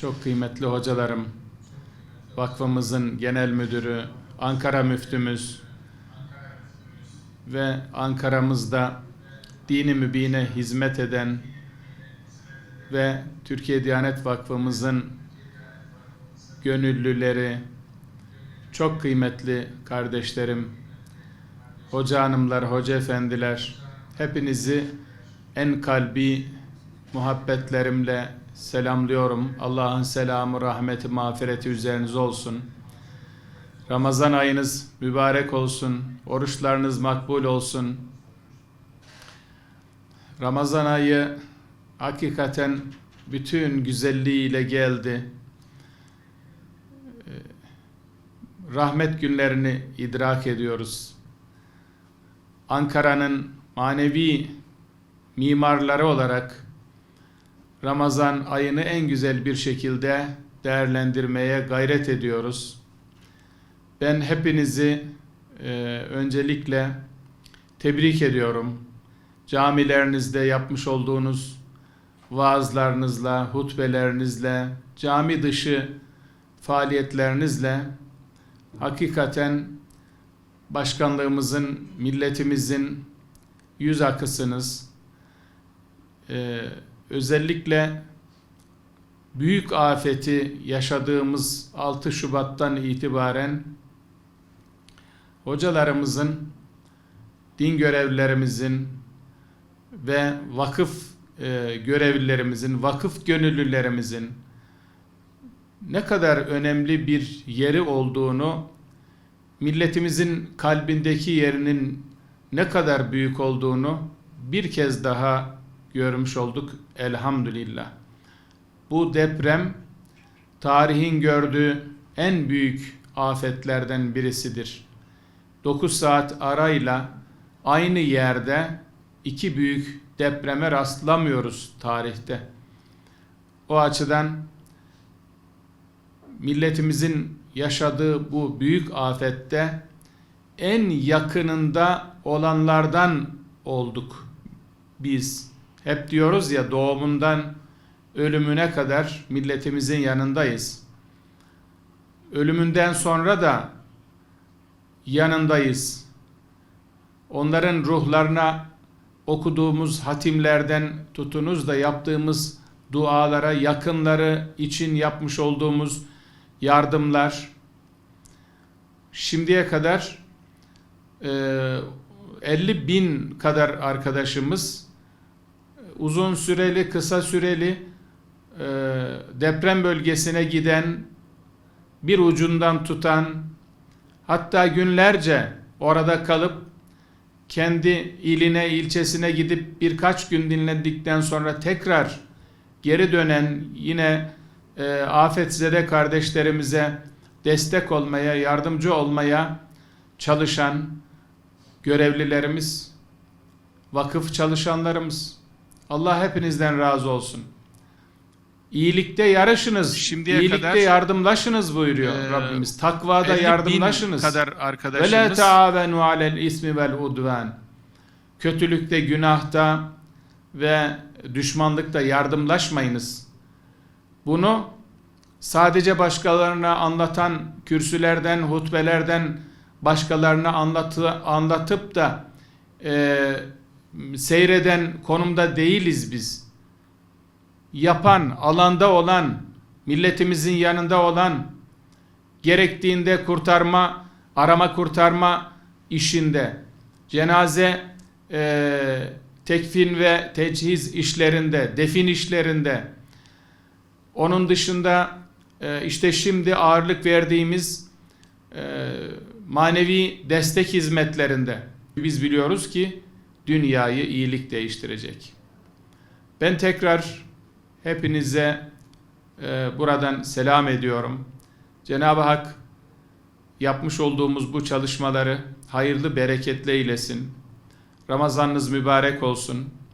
çok kıymetli hocalarım, vakfımızın genel müdürü, Ankara müftümüz ve Ankara'mızda dini mübine hizmet eden ve Türkiye Diyanet Vakfımızın gönüllüleri, çok kıymetli kardeşlerim, hoca hanımlar, hoca efendiler, hepinizi en kalbi muhabbetlerimle selamlıyorum. Allah'ın selamı, rahmeti, mağfireti üzerinize olsun. Ramazan ayınız mübarek olsun. Oruçlarınız makbul olsun. Ramazan ayı hakikaten bütün güzelliğiyle geldi. Ee, Rahmet günlerini idrak ediyoruz. Ankara'nın manevi mimarları olarak Ramazan ayını en güzel bir şekilde değerlendirmeye gayret ediyoruz. Ben hepinizi e, öncelikle tebrik ediyorum. Camilerinizde yapmış olduğunuz vaazlarınızla, hutbelerinizle, cami dışı faaliyetlerinizle hakikaten başkanlığımızın, milletimizin yüz akısınız. Ee, özellikle büyük afeti yaşadığımız 6 Şubat'tan itibaren hocalarımızın, din görevlilerimizin ve vakıf e, görevlilerimizin, vakıf gönüllülerimizin ne kadar önemli bir yeri olduğunu, milletimizin kalbindeki yerinin ne kadar büyük olduğunu bir kez daha görmüş olduk elhamdülillah. Bu deprem tarihin gördüğü en büyük afetlerden birisidir. 9 saat arayla aynı yerde iki büyük depreme rastlamıyoruz tarihte. O açıdan milletimizin yaşadığı bu büyük afette en yakınında olanlardan olduk biz. Hep diyoruz ya doğumundan ölümüne kadar milletimizin yanındayız. Ölümünden sonra da yanındayız. Onların ruhlarına okuduğumuz hatimlerden tutunuz da yaptığımız dualara, yakınları için yapmış olduğumuz yardımlar şimdiye kadar e, 50 bin kadar arkadaşımız uzun süreli, kısa süreli e, deprem bölgesine giden, bir ucundan tutan, hatta günlerce orada kalıp kendi iline, ilçesine gidip birkaç gün dinlendikten sonra tekrar geri dönen yine e, afetzede kardeşlerimize destek olmaya, yardımcı olmaya çalışan görevlilerimiz, vakıf çalışanlarımız, Allah hepinizden razı olsun. İyilikte yarışınız, Şimdiye iyilikte kadar, yardımlaşınız buyuruyor e, Rabbimiz. Takvada 50 bin yardımlaşınız. kadar Ve la arkadaşımız taavenu alel ismi vel udvan. Kötülükte, günahta ve düşmanlıkta yardımlaşmayınız. Bunu sadece başkalarına anlatan kürsülerden, hutbelerden başkalarına anlatı, anlatıp da e, seyreden konumda değiliz biz. Yapan, alanda olan, milletimizin yanında olan, gerektiğinde kurtarma, arama kurtarma işinde, cenaze e, tekfin ve teçhiz işlerinde, defin işlerinde, onun dışında e, işte şimdi ağırlık verdiğimiz e, manevi destek hizmetlerinde. Biz biliyoruz ki dünyayı iyilik değiştirecek. Ben tekrar hepinize e, buradan selam ediyorum. Cenab-ı Hak yapmış olduğumuz bu çalışmaları hayırlı bereketli eylesin. Ramazanınız mübarek olsun.